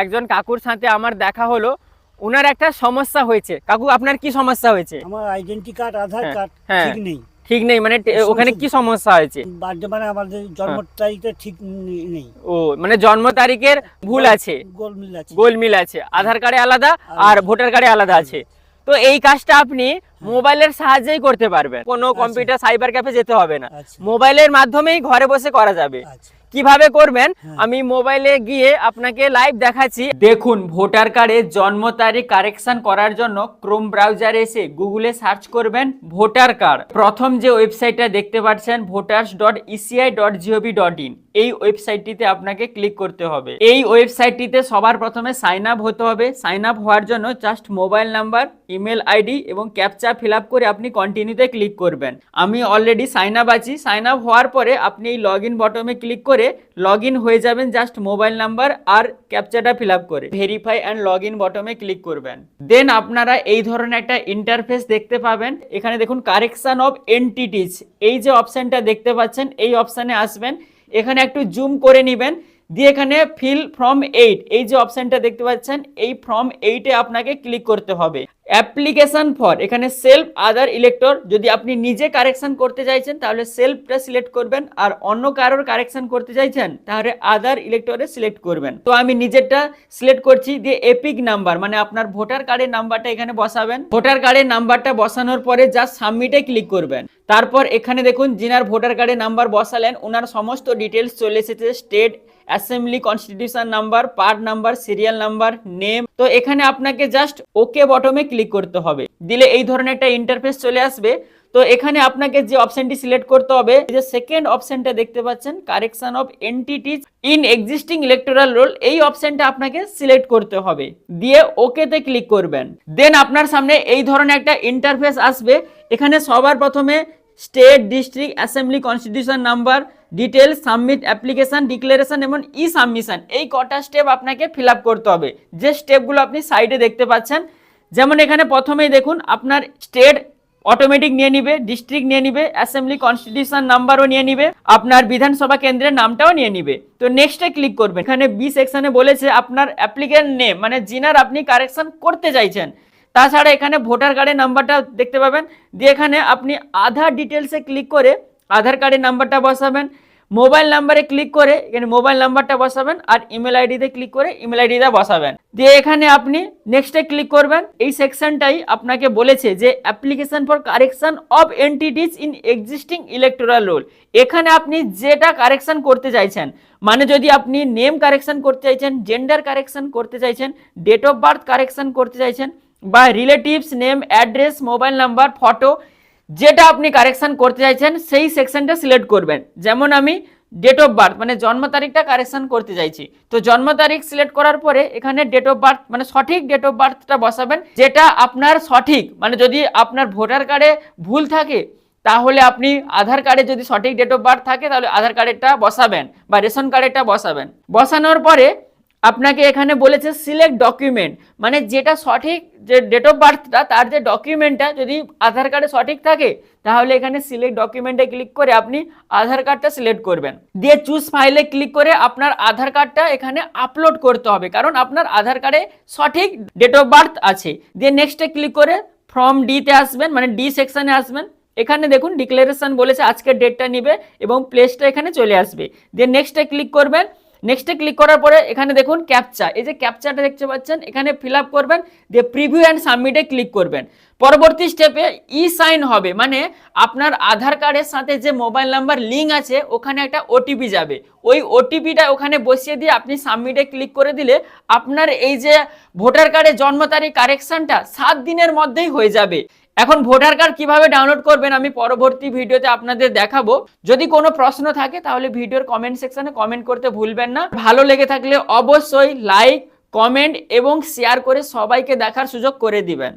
একজন কাকুর সাথে আমার দেখা হলো ওনার একটা সমস্যা হয়েছে। কাকু আপনার কি সমস্যা হয়েছে? আমার আইডেন্টি কার্ড আধার কার্ড। ঠিক নেই। ঠিক নেই মানে ওখানে কি সমস্যা হয়েছে? মানে আমাদের জন্ম হ্যাঁ। তারিখটা ঠিক নেই ও মানে জন্ম তারিখের ভুল আছে। গোলমিল আছে। গোলমিল আছে। আধার কার্ডে আলাদা আর ভোটার কার্ডে আলাদা আছে। তো এই কাজটা আপনি মোবাইলের সাহায্যেই করতে পারবেন। কোনো কম্পিউটার সাইবার ক্যাফে যেতে হবে না। আচ্ছা। মোবাইলের মাধ্যমেই ঘরে বসে করা যাবে। আচ্ছা। কীভাবে করবেন? হ্যাঁ। আমি মোবাইলে গিয়ে আপনাকে লাইভ দেখাচ্ছি। দেখুন ভোটার কার্ডে জন্ম তারিখ কারেকশন করার জন্য ক্রোম ব্রাউজারে এসে গুগলে সার্চ করবেন ভোটার কার্ড প্রথম যে ওয়েবসাইটটা দেখতে পাচ্ছেন voters dot ECI dot GOV dot in এই ওয়েবসাইটটিতে আপনাকে ক্লিক করতে হবে। এই ওয়েবসাইটটিতে সবার প্রথমে সাইন আপ হতে হবে। সাইন আপ হওয়ার জন্য just mobile number email ID এবং ক্যাপচা ফিল আপ করে আপনি কন্টিনিউতে ক্লিক করবেন। আমি অলরেডি সাইন আপ আছি। সাইন আপ হওয়ার পরে আপনি এই লগ ইন বটমে ক্লিক করে লগ ইন হয়ে যাবেন জাস্ট মোবাইল নাম্বার আর ক্যাপচাটা ফিল করে। ভেরিফাই অ্যান্ড লগ ইন বটমে ক্লিক করবেন। দেন আপনারা এই ধরনের একটা ইন্টারফেস দেখতে পাবেন। এখানে দেখুন কারেকশন অফ এন্টিটিস এই যে অপশানটা দেখতে পাচ্ছেন, এই অপশানে আসবেন। এখানে একটু জুম করে নেবেন। দিয়ে এখানে ফিল ফ্রম এইট এই যে অপশনটা দেখতে পাচ্ছেন, এই ফ্রম এইটে আপনাকে ক্লিক করতে হবে। অ্যাপ্লিকেশন ফর এখানে সেলফ আদার ইলেক্টর যদি আপনি নিজে কারেকশন করতে চাইছেন, তাহলে সেলফটা সিলেক্ট করবেন, আর অন্য কারোর কারেকশন করতে চাইছেন, তাহলে আদার ইলেক্টরে সিলেক্ট করবেন। তো আমি নিজেরটা সিলেক্ট করছি, দিয়ে এপিক নাম্বার মানে আপনার ভোটার কার্ডের নাম্বারটা এখানে বসাবেন। ভোটার কার্ডের নাম্বারটা বসানোর পরে জাস্ট সাবমিটে ক্লিক করবেন। তারপর এখানে দেখুন, যিনার ভোটার কার্ডের নাম্বার বসালেন ওনার সমস্ত ডিটেলস চলে এসেছে state assembly constitution number, part number, serial number, name. তো এখানে আপনাকে জাস্ট ওকে বটমে ক্লিক করতে হবে। দিলে এই ধরনের একটা ইন্টারফেস চলে আসবে। তো এখানে আপনাকে যে অপশনটি সিলেক্ট করতে হবে যে সেকেন্ড অপশনটা দেখতে পাচ্ছেন correction of entities in existing electoral roll এই অপশনটা আপনাকে সিলেক্ট করতে হবে। দিয়ে ওকেতে ক্লিক করবেন। দেন আপনার সামনে এই ধরনের একটা ইন্টারফেস আসবে। এখানে সবার প্রথমে state district assembly constitution number details submit application, declaration এবং ই সাবমিশন এই কটা স্টেপ আপনাকে ফিল করতে হবে। যে স্টেপগুলো আপনি সাইডে দেখতে পাচ্ছেন, যেমন এখানে প্রথমেই দেখুন, আপনার স্টেট অটোমেটিক নিয়ে নিবে, ডিস্ট্রিক্ট নিয়ে নিবে, অ্যাসেম্বলি কনস্টিটিউশন নাম্বারও নিয়ে নিবে, আপনার বিধানসভা কেন্দ্রের নামটাও নিয়ে নিবে। তো নেক্সটে ক্লিক করবেন। এখানে বি সেকশনে বলেছে, আপনার অ্যাপ্লিকেন্ট নেম মানে জিনার আপনি কারেকশন করতে চাইছেন। তাছাড়া এখানে ভোটার কার্ডের নাম্বারটা দেখতে পাবেন। দিয়ে এখানে আপনি আধার ডিটেলসে ক্লিক করে আধার কার্ডের নাম্বারটা বসাবেন, মোবাইল নাম্বারে ক্লিক করে এখানে মোবাইল নাম্বারটা বসাবেন আর ইমেল আইডিতে ক্লিক করে ইমেল আইডিটা বসাবেন। দিয়ে এখানে আপনি নেক্সটে ক্লিক করবেন, এই সেকশনটাই আপনাকে বলেছে যে application for correction of entities in existing electoral roll এখানে আপনি যেটা কারেকশন করতে চাইছেন মানে যদি আপনি নেম কারেকশন করতে চাইছেন জেন্ডার কারেকশন করতে চাইছেন ডেট অফ বার্থ কারেকশন করতে চাইছেন, বা relatives name address mobile number photo যেটা আপনি কারেকশান করতে চাইছেন, সেই সেকশনটা সিলেক্ট করবেন। যেমন আমি ডেট অফ বার্থ মানে জন্ম তারিখটা কারেকশান করতে চাইছি। তো জন্ম তারিখ সিলেক্ট করার পরে এখানে ডেট অফ বার্থ মানে সঠিক ডেট অফ বার্থটা বসাবেন, যেটা আপনার সঠিক মানে যদি আপনার ভোটার কার্ডে ভুল থাকে, তাহলে আপনি আধার কার্ডে যদি সঠিক ডেট অফ বার্থ থাকে, তাহলে আধার কার্ডেরটা বসাবেন বা রেশন কার্ডেরটা বসাবেন। বসানোর পরে আপনাকে এখানে বলেছে সিলেক্ট ডকুমেন্ট মানে যেটা সঠিক যে ডেট অফ বার্থটা তার যে ডকুমেন্টটা যদি আধার কার্ডে সঠিক থাকে, তাহলে এখানে সিলেক্ট ডকুমেন্টে ক্লিক করে আপনি আধার কার্ডটা সিলেক্ট করবেন। দিয়ে চুজ ফাইলে ক্লিক করে আপনার আধার কার্ডটা এখানে আপলোড করতে হবে, কারণ আপনার আধার কার্ডে সঠিক ডেট অফ বার্থ আছে। দিয়ে নেক্সটে ক্লিক করে ফর্ম ডিতে আসবেন মানে ডি সেকশানে আসবেন। এখানে দেখুন ডিক্লারেশন বলেছে আজকের ডেটটা নিবে এবং প্লেসটা এখানে চলে আসবে। দিয়ে নেক্সটে ক্লিক করবেন নেক্সটে ক্লিক করার পরে এখানে দেখুন ক্যাপচা এই যে ক্যাপচাটা দেখতে পাচ্ছেন, এখানে ফিল করবেন, দিয়ে প্রিভিউ অ্যান্ড সাবমিটে ক্লিক করবেন। পরবর্তী স্টেপে ই সাইন হবে মানে আপনার আধার কার্ডের সাথে যে মোবাইল নাম্বার লিঙ্ক আছে, ওখানে একটা ওটিপি যাবে। ওই ওটিপিটা ওখানে বসিয়ে দিয়ে আপনি সাবমিটে ক্লিক করে দিলে আপনার এই যে ভোটার কার্ডের জন্ম তারিখ কারেকশনটা সাত দিনের মধ্যেই হয়ে যাবে। এখন ভোটার কার্ড কীভাবে ডাউনলোড করবেন আমি পরবর্তী ভিডিওতে আপনাদের দেখাবো। যদি কোনো প্রশ্ন থাকে, তাহলে ভিডিওর কমেন্ট সেকশনে কমেন্ট করতে ভুলবেন না। ভালো লেগে থাকলে অবশ্যই লাইক কমেন্ট এবং শেয়ার করে সবাইকে দেখার সুযোগ করে দিবেন।